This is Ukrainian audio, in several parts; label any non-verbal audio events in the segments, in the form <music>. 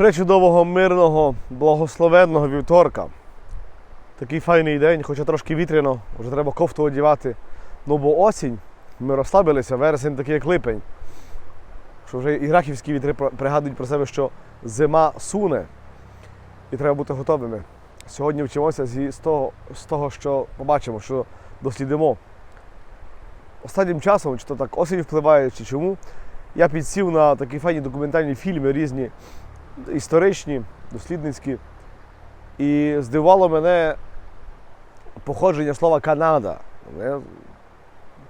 Пречудового, мирного, благословенного вівторка. Такий файний день, хоча трошки вітряно, вже треба кофту одягати. Ну бо осінь, ми розслабилися, вересень такий як липень. Що вже і рахівські вітри пригадують про себе, що зима суне, і треба бути готовими. Сьогодні вчимося з того, з того, що побачимо, що дослідимо. Останнім часом, чи то так осінь впливає, чи чому, я підсів на такі файні документальні фільми різні, історичні, дослідницькі. І здивувало мене походження слова Канада. Е,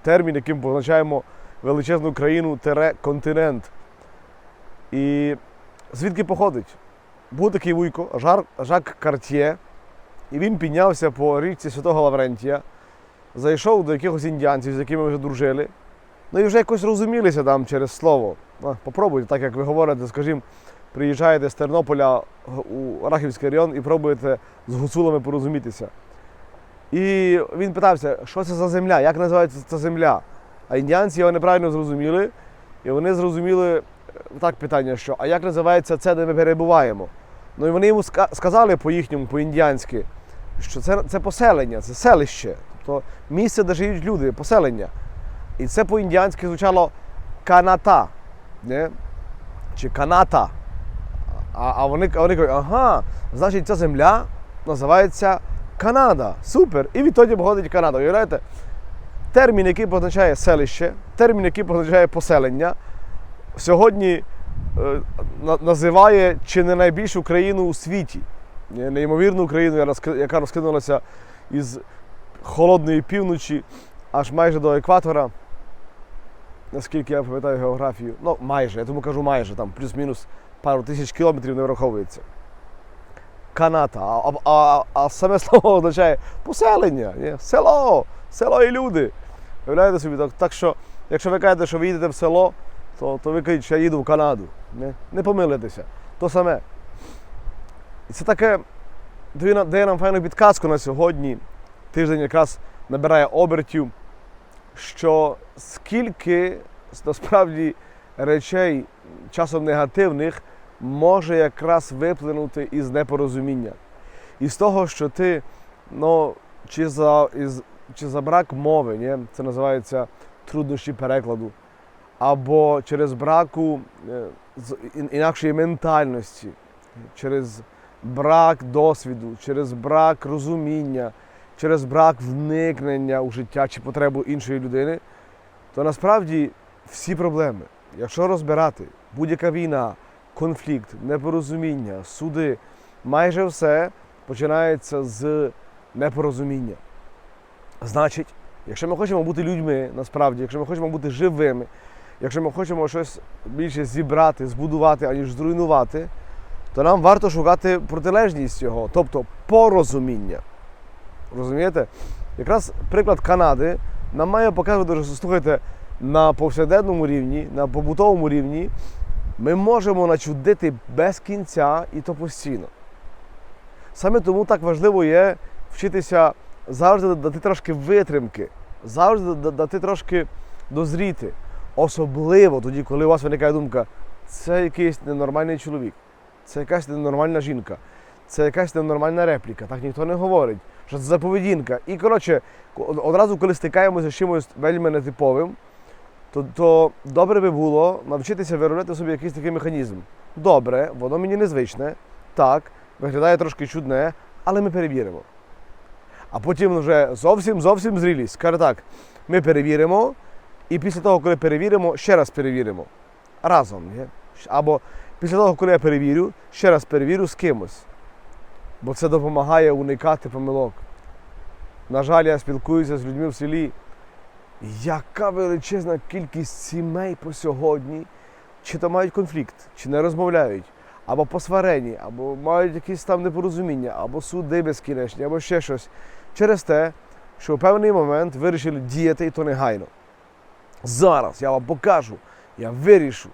Термін, яким позначаємо величезну країну тере континент. І звідки походить? Був такий вуйко, Жак Карт'є, і він піднявся по річці Святого Лаврентія, зайшов до якихось індіанців, з якими вже дружили. Ну і вже якось розумілися там через слово. Попробуйте, так як ви говорите, скажімо, приїжджаєте з Тернополя у Рахівський район і пробуєте з гуцулами порозумітися. І він питався, що це за земля, як називається ця земля. А індіанці його неправильно зрозуміли, і вони зрозуміли е, так питання, що а як називається це, де ми перебуваємо? Ну і вони йому сказали по-їхньому, по-індіанськи, що це, це поселення, це селище, тобто місце, де живуть люди, поселення. І це по-індіанськи звучало каната. Не? Чи каната. А, а, вони, вони кажуть, ага, значить ця земля називається Канада. Супер! І відтоді походить Канада. Уявляєте? Термін, який позначає селище, термін, який позначає поселення, сьогодні е, називає чи не найбільшу країну у світі. Неймовірну країну, яка розкинулася із холодної півночі аж майже до екватора. Наскільки я пам'ятаю географію. Ну, майже, я тому кажу майже, там плюс-мінус пару тисяч кілометрів не враховується. Каната. А, а, а, саме <laughs> слово означає поселення, ні? село, село і люди. Уявляєте собі, так, так що, якщо ви кажете, що ви їдете в село, то, то ви кажете, що я їду в Канаду. Не, не помилитеся. То саме. І це таке дає нам файну підказку на сьогодні. Тиждень якраз набирає обертів, що скільки насправді речей часом негативних може якраз виплинути із непорозуміння. Із того, що ти, ну, чи за, із, чи за брак мови, ні? це називається труднощі перекладу, або через браку е, з- ін- інакшої ментальності, через брак досвіду, через брак розуміння, через брак вникнення у життя чи потребу іншої людини, то насправді всі проблеми, якщо розбирати будь-яка війна, конфлікт, непорозуміння, суди, майже все починається з непорозуміння. Значить, якщо ми хочемо бути людьми, насправді, якщо ми хочемо бути живими, якщо ми хочемо щось більше зібрати, збудувати, аніж зруйнувати, то нам варто шукати протилежність цього, тобто порозуміння. Розумієте? Якраз приклад Канади нам має показувати, що слухайте, на повсякденному рівні, на побутовому рівні ми можемо начудити без кінця і то постійно. Саме тому так важливо є вчитися завжди дати трошки витримки, завжди дати трошки дозріти. Особливо тоді, коли у вас виникає думка, це якийсь ненормальний чоловік, це якась ненормальна жінка, це якась ненормальна репліка. Так ніхто не говорить, що це за поведінка. І коротше, одразу, коли стикаємося з чимось вельми нетиповим, то, то добре би було навчитися виробляти собі якийсь такий механізм. Добре, воно мені незвичне, так, виглядає трошки чудне, але ми перевіримо. А потім вже зовсім зовсім зрілість. Каже так, ми перевіримо, і після того, коли перевіримо, ще раз перевіримо. Разом. Ні? Або після того, коли я перевірю, ще раз перевірю з кимось. Бо це допомагає уникати помилок. На жаль, я спілкуюся з людьми в селі. Яка величезна кількість сімей по сьогодні, чи то мають конфлікт, чи не розмовляють, або посварені, або мають якісь там непорозуміння, або суди безкінечні, або ще щось. Через те, що в певний момент вирішили діяти і то негайно. Зараз я вам покажу, я вирішу.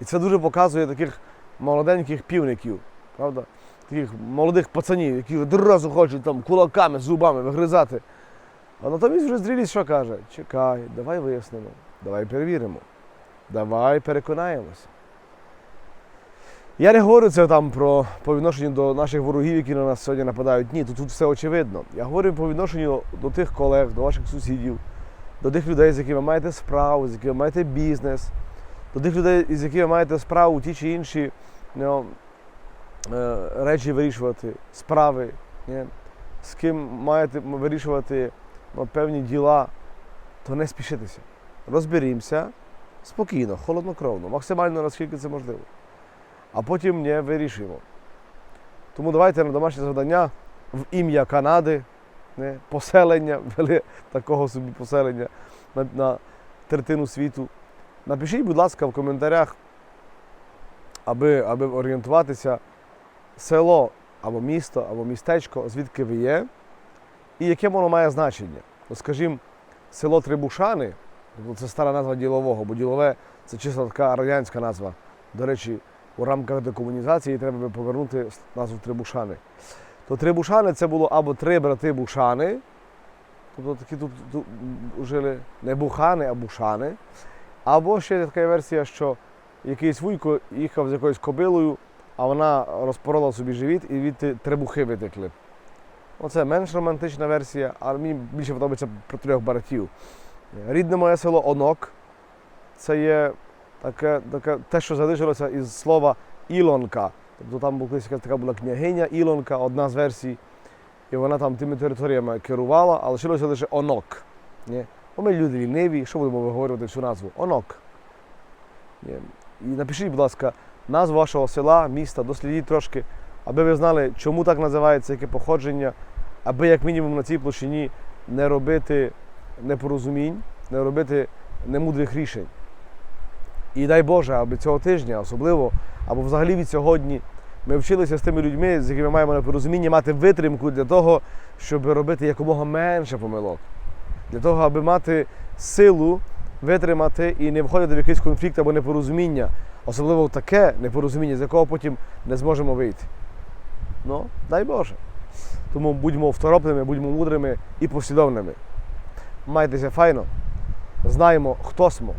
І це дуже показує таких молоденьких півників, правда? Таких молодих пацанів, які одразу хочуть там кулаками, зубами вигризати. А натомість вже зрілість що каже? Чекай, давай вияснимо, давай перевіримо, давай переконаємося. Я не говорю це там про по відношенню до наших ворогів, які на нас сьогодні нападають. Ні, тут, тут все очевидно. Я говорю по відношенню до тих колег, до ваших сусідів, до тих людей, з якими маєте справу, з якими маєте бізнес, до тих людей, з якими маєте справу ті чи інші ну, речі вирішувати, справи, ні? з ким маєте вирішувати певні діла, то не спішитися. Розберімося спокійно, холоднокровно, максимально наскільки це можливо. А потім не вирішуємо. Тому давайте на домашнє завдання в ім'я Канади, не, поселення, <laughs> ввели такого собі поселення на, на третину світу. Напишіть, будь ласка, в коментарях, аби, аби орієнтуватися село або місто, або містечко, звідки ви є, і яке воно має значення. Ну, скажімо, село Трибушани, це стара назва ділового, бо ділове це чисто така радянська назва. До речі, у рамках декомунізації треба би повернути назву Трибушани. То Трибушани це було або три брати Бушани, тобто такі тут, тут жили не бухани, а бушани. Або ще така версія, що якийсь вуйко їхав з якоюсь кобилою, а вона розпорола собі живіт і від требухи витекли. Оце менш романтична версія, але мені більше подобається про трьох братів. Рідне моє село Онок. Це є таке, таке, те, що залишилося із слова Ілонка. Тобто там була така була княгиня Ілонка, одна з версій. І вона там тими територіями керувала, а лишилося лише онок. Ні? Бо ми люди ліниві, що будемо виговорювати всю назву? Онок. Ні? І напишіть, будь ласка, назву вашого села, міста, дослідіть трошки, аби ви знали, чому так називається, яке походження, аби як мінімум на цій площині не робити непорозумінь, не робити немудрих рішень. І дай Боже, аби цього тижня особливо, або взагалі від сьогодні, ми вчилися з тими людьми, з якими маємо непорозуміння, мати витримку для того, щоб робити якомога менше помилок. Для того, аби мати силу витримати і не входити в якийсь конфлікт або непорозуміння, особливо в таке непорозуміння, з якого потім не зможемо вийти. Ну, дай Боже. Тому будьмо второпними, будьмо мудрими і послідовними. Майтеся файно, знаємо, хто смо.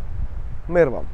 Мир вам!